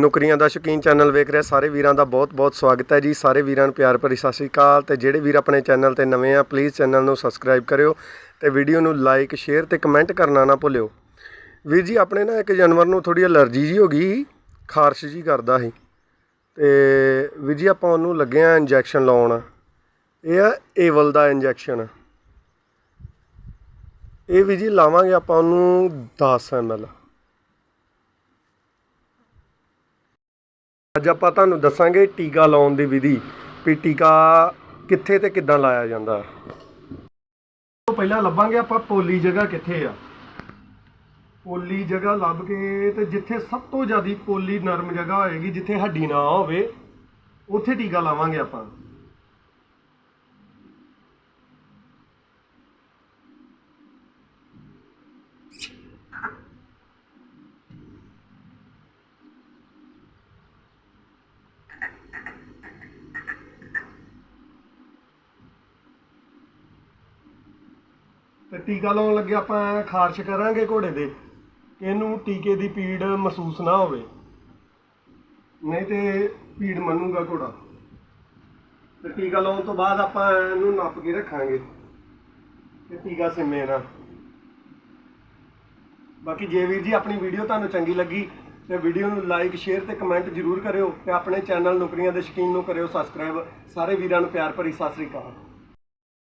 ਨੌਕਰੀਆਂ ਦਾ ਸ਼ੌਕੀਨ ਚੈਨਲ ਵੇਖ ਰਿਹਾ, ਸਾਰੇ ਵੀਰਾਂ ਦਾ ਬਹੁਤ-ਬਹੁਤ ਸਵਾਗਤ ਹੈ ਜੀ। ਸਾਰੇ ਵੀਰਾਂ ਨੂੰ ਪਿਆਰ ਭਰੀ ਸਤਿ ਸ਼੍ਰੀ ਅਕਾਲ। ਤੇ ਜਿਹੜੇ ਵੀਰ ਆਪਣੇ ਚੈਨਲ ਤੇ ਨਵੇਂ ਆ ਪਲੀਜ਼ ਚੈਨਲ ਨੂੰ ਸਬਸਕ੍ਰਾਈਬ ਕਰਿਓ ਤੇ ਵੀਡੀਓ ਨੂੰ ਲਾਈਕ ਸ਼ੇਅਰ ਤੇ ਕਮੈਂਟ ਕਰਨਾ ਨਾ ਭੁੱਲਿਓ। ਵੀਰ ਜੀ, ਆਪਣੇ ਨਾ ਇੱਕ ਜਾਨਵਰ ਨੂੰ ਥੋੜੀ ਅਲਰਜੀ ਜੀ ਹੋ ਗਈ ਖਾਰਸ਼ ਜੀ ਕਰਦਾ ਸੀ। ਤੇ ਵੀਰ ਜੀ, ਆਪਾਂ ਉਹਨੂੰ ਲੱਗੇ ਆ ਇੰਜੈਕਸ਼ਨ ਲਾਉਣ। ਇਹ ਆ ਏਵਲ ਦਾ ਇੰਜੈਕਸ਼ਨ ਇਹ ਵੀਰ ਜੀ, ਲਾਵਾਂਗੇ ਆਪਾਂ ਉਹਨੂੰ 10 ml ਅੱਜ ਆਪਾਂ ਤੁਹਾਨੂੰ ਦੱਸਾਂਗੇ ਟੀਕਾ ਲਾਉਣ ਦੀ ਵਿਧੀ ਵੀ ਟੀਕਾ ਕਿੱਥੇ ਤੇ ਕਿੱਦਾਂ ਲਾਇਆ ਜਾਂਦਾ। ਤੋਂ ਪਹਿਲਾਂ ਲੱਭਾਂਗੇ ਆਪਾਂ ਪੋਲੀ ਜਗ੍ਹਾ ਕਿੱਥੇ ਆ। ਪੋਲੀ ਜਗ੍ਹਾ ਲੱਭ ਕੇ ਤੇ ਜਿੱਥੇ ਸਭ ਤੋਂ ਜ਼ਿਆਦਾ ਪੋਲੀ ਨਰਮ ਜਗ੍ਹਾ ਹੋਏਗੀ, ਜਿੱਥੇ ਹੱਡੀ ਨਾ ਹੋਵੇ, ਉੱਥੇ ਟੀਕਾ ਲਾਵਾਂਗੇ ਆਪਾਂ। ਤੇ ਟੀਕਾ ਲਾਉਣ ਲੱਗੇ ਆਪਾਂ ਖਾਰਸ਼ ਕਰਾਂਗੇ ਘੋੜੇ ਦੇ ਕਿ ਇਹਨੂੰ ਟੀਕੇ ਦੀ ਪੀੜ ਮਹਿਸੂਸ ਨਾ ਹੋਵੇ। ਨਹੀਂ ਤੇ ਪੀੜ ਮੰਨੂਗਾ ਘੋੜਾ। ਤੇ ਟੀਕਾ ਲਾਉਣ ਤੋਂ ਬਾਅਦ ਆਪਾਂ ਇਹਨੂੰ ਨੱਪ ਕੇ ਰੱਖਾਂਗੇ ਤੇ ਟੀਕਾ ਸਿੰਮੇ ਨਾ। ਬਾਕੀ ਜੇ ਵੀਰ ਜੀ ਆਪਣੀ ਵੀਡੀਓ ਤੁਹਾਨੂੰ ਚੰਗੀ ਲੱਗੀ ਤੇ ਵੀਡੀਓ ਨੂੰ ਲਾਈਕ, ਸ਼ੇਅਰ ਤੇ ਕਮੈਂਟ ਜ਼ਰੂਰ ਕਰਿਓ ਤੇ ਆਪਣੇ ਚੈਨਲ ਨੌਕਰੀਆਂ ਦੇ ਸ਼ਕੀਨ ਨੂੰ ਕਰਿਓ ਸਬਸਕ੍ਰਾਈਬ। ਸਾਰੇ ਵੀਰਾਂ ਨੂੰ ਪਿਆਰ ਭਰੀ ਸਤਿ ਸ੍ਰੀ ਅਕਾਲ।